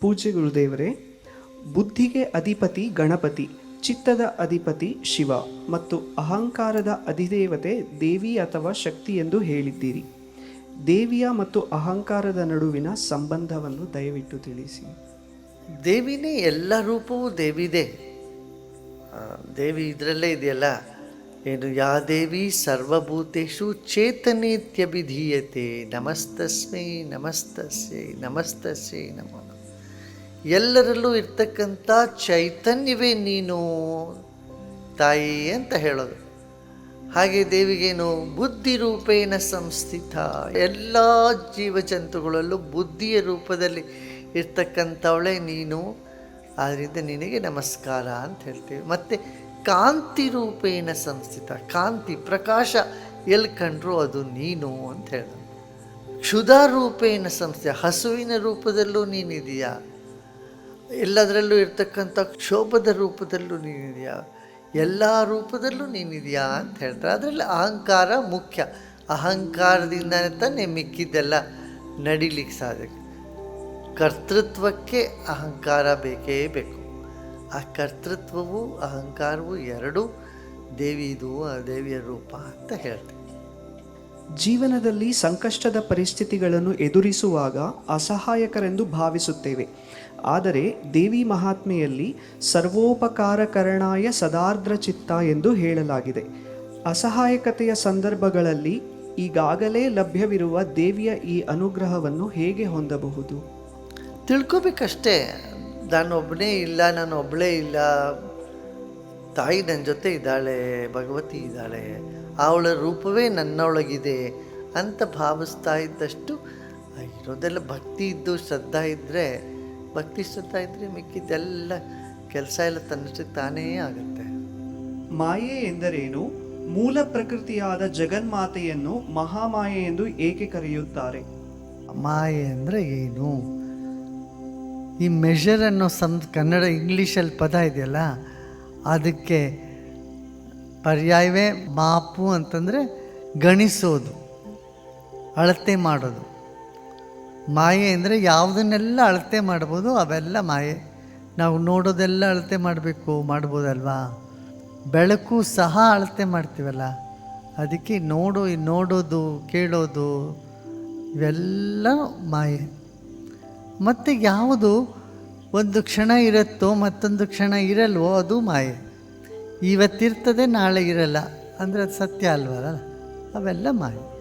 ಪೂಜ್ಯ ಗುರುದೇವರೇ ಬುದ್ಧಿಗೆ ಅಧಿಪತಿ ಗಣಪತಿ, ಚಿತ್ತದ ಅಧಿಪತಿ ಶಿವ ಮತ್ತು ಅಹಂಕಾರದ ಅಧಿದೇವತೆ ದೇವಿ ಅಥವಾ ಶಕ್ತಿ ಎಂದು ಹೇಳಿದ್ದೀರಿ. ದೇವಿಯ ಮತ್ತು ಅಹಂಕಾರದ ನಡುವಿನ ಸಂಬಂಧವನ್ನು ದಯವಿಟ್ಟು ತಿಳಿಸಿ. ದೇವಿನೇ ಎಲ್ಲ ರೂಪವೂ ದೇವಿದೆ. ದೇವಿ ಇದರಲ್ಲೇ ಇದೆಯಲ್ಲ? ಏನು, ಯಾ ದೇವಿ ಸರ್ವಭೂತೇಶು ಚೇತನೇತ್ಯಭಿಧೀಯತೆ, ನಮಸ್ತಸ್ಮೈ, ನಮಸ್ತಸ್ಯೈ ನಮಸ್ತಸ್ಯೈ ನಮೋ ನಮಃ. ಎಲ್ಲರಲ್ಲೂ ಇರ್ತಕ್ಕಂಥ ಚೈತನ್ಯವೇ ನೀನು ತಾಯಿ ಅಂತ ಹೇಳೋದು. ಹಾಗೆ ದೇವಿಗೇನು ಬುದ್ಧಿ ರೂಪೇಣ ಸಂಸ್ಥಿತ. ಎಲ್ಲ ಜೀವಜಂತುಗಳಲ್ಲೂ ಬುದ್ಧಿಯ ರೂಪದಲ್ಲಿ ಇರ್ತಕ್ಕಂಥವಳೆ ನೀನು. ಆದ್ದರಿಂದ ನಿನಗೆ ನಮಸ್ಕಾರ ಅಂತ ಹೇಳ್ತೀವಿ. ಮತ್ತು ಕಾಂತಿ ರೂಪೇಣ ಸಂಸ್ಥಿತ. ಕಾಂತಿ ಪ್ರಕಾಶ ಎಲ್ಲಿ ಕಂಡ್ರು ಅದು ನೀನು ಅಂತ ಹೇಳೋದು. ಕ್ಷುಧಾ ರೂಪೇಣ ಸಂಸ್ಥೆ. ಹಸುವಿನ ರೂಪದಲ್ಲೂ ನೀನಿದೆಯಾ? ಎಲ್ಲದರಲ್ಲೂ ಇರ್ತಕ್ಕಂಥ ಕ್ಷೋಭದ ರೂಪದಲ್ಲೂ ನೀನಿದೆಯಾ? ಎಲ್ಲ ರೂಪದಲ್ಲೂ ನೀನಿದೆಯಾ ಅಂತ ಹೇಳ್ತಾರೆ. ಅದರಲ್ಲಿ ಅಹಂಕಾರ ಮುಖ್ಯ. ಅಹಂಕಾರದಿಂದನೇ ತಾನೇ ಮಿಕ್ಕಿದ್ದೆಲ್ಲ ನಡಿಲಿಕ್ಕೆ ಸಾಧ್ಯ. ಕರ್ತೃತ್ವಕ್ಕೆ ಅಹಂಕಾರ ಬೇಕೇ ಬೇಕು. ಆ ಕರ್ತೃತ್ವವು ಅಹಂಕಾರವು ಎರಡೂ ದೇವಿದು, ಆ ದೇವಿಯ ರೂಪ ಅಂತ ಹೇಳ್ತೀವಿ. ಜೀವನದಲ್ಲಿ ಸಂಕಷ್ಟದ ಪರಿಸ್ಥಿತಿಗಳನ್ನು ಎದುರಿಸುವಾಗ ಅಸಹಾಯಕರೆಂದು ಭಾವಿಸುತ್ತೇವೆ. ಆದರೆ ದೇವಿ ಮಹಾತ್ಮೆಯಲ್ಲಿ ಸರ್ವೋಪಕಾರಕರಣಾಯ ಸದಾರ್ದ್ರ ಚಿತ್ತ ಎಂದು ಹೇಳಲಾಗಿದೆ. ಅಸಹಾಯಕತೆಯ ಸಂದರ್ಭಗಳಲ್ಲಿ ಈಗಾಗಲೇ ಲಭ್ಯವಿರುವ ದೇವಿಯ ಈ ಅನುಗ್ರಹವನ್ನು ಹೇಗೆ ಹೊಂದಬಹುದು? ತಿಳ್ಕೊಬೇಕಷ್ಟೇ. ನಾನೊಬ್ಬನೇ ಇಲ್ಲ ನಾನು ಒಬ್ಬಳೇ ಇಲ್ಲ. ತಾಯಿ ನನ್ನ ಜೊತೆ ಇದ್ದಾಳೆ, ಭಗವತಿ ಇದ್ದಾಳೆ. ಅವಳ ರೂಪವೇ ನನ್ನೊಳಗಿದೆ ಅಂತ ಭಾವಿಸ್ತಾ ಇದ್ದಷ್ಟು ಇರೋದೆಲ್ಲ ಭಕ್ತಿ ಇದ್ದು ಶ್ರದ್ಧಾ ಇದ್ದರೆ ಭಕ್ತಿ ಶ್ರದ್ಧಾ ಇದ್ದರೆ ಮಿಕ್ಕಿದ್ದೆಲ್ಲ ಕೆಲಸ ಎಲ್ಲ ತನ್ನಷ್ಟಕ್ಕೆ ತಾನೇ ಆಗುತ್ತೆ. ಮಾಯೆ ಎಂದರೇನು? ಮೂಲ ಪ್ರಕೃತಿಯಾದ ಜಗನ್ಮಾತೆಯನ್ನು ಮಹಾಮಾಯೆ ಎಂದು ಏಕೆ ಕರೆಯುತ್ತಾರೆ? ಮಾಯೆ ಅಂದರೆ ಏನು? ಈ ಮೆಷರ್ ಅನ್ನೋ ಸಂ ಕನ್ನಡ ಇಂಗ್ಲೀಷಲ್ಲಿ ಪದ ಇದೆಯಲ್ಲ ಅದಕ್ಕೆ ಪರ್ಯಾಯವೇ ಮಾಪು ಅಂತಂದರೆ ಗಣಿಸೋದು, ಅಳತೆ ಮಾಡೋದು. ಮಾಯೆ ಅಂದರೆ ಯಾವುದನ್ನೆಲ್ಲ ಅಳತೆ ಮಾಡ್ಬೋದು ಅವೆಲ್ಲ ಮಾಯೆ. ನಾವು ನೋಡೋದೆಲ್ಲ ಅಳತೆ ಮಾಡಬೇಕು, ಮಾಡ್ಬೋದಲ್ವಾ? ಬೆಳಕು ಸಹ ಅಳತೆ ಮಾಡ್ತೀವಲ್ಲ? ಅದಕ್ಕೆ ನೋಡು, ನೋಡೋದು, ಕೇಳೋದು, ಇವೆಲ್ಲ ಮಾಯೆ. ಮತ್ತು ಯಾವುದು ಒಂದು ಕ್ಷಣ ಇರುತ್ತೋ ಮತ್ತೊಂದು ಕ್ಷಣ ಇರಲ್ವೋ ಅದು ಮಾಯೆ. ಇವತ್ತಿರ್ತದೆ ನಾಳೆ ಇರಲ್ಲ. ಅಂದರೆ ಅದು ಸತ್ಯ ಅಲ್ವಲ್ಲ ಅವೆಲ್ಲ ಮಾಯೆ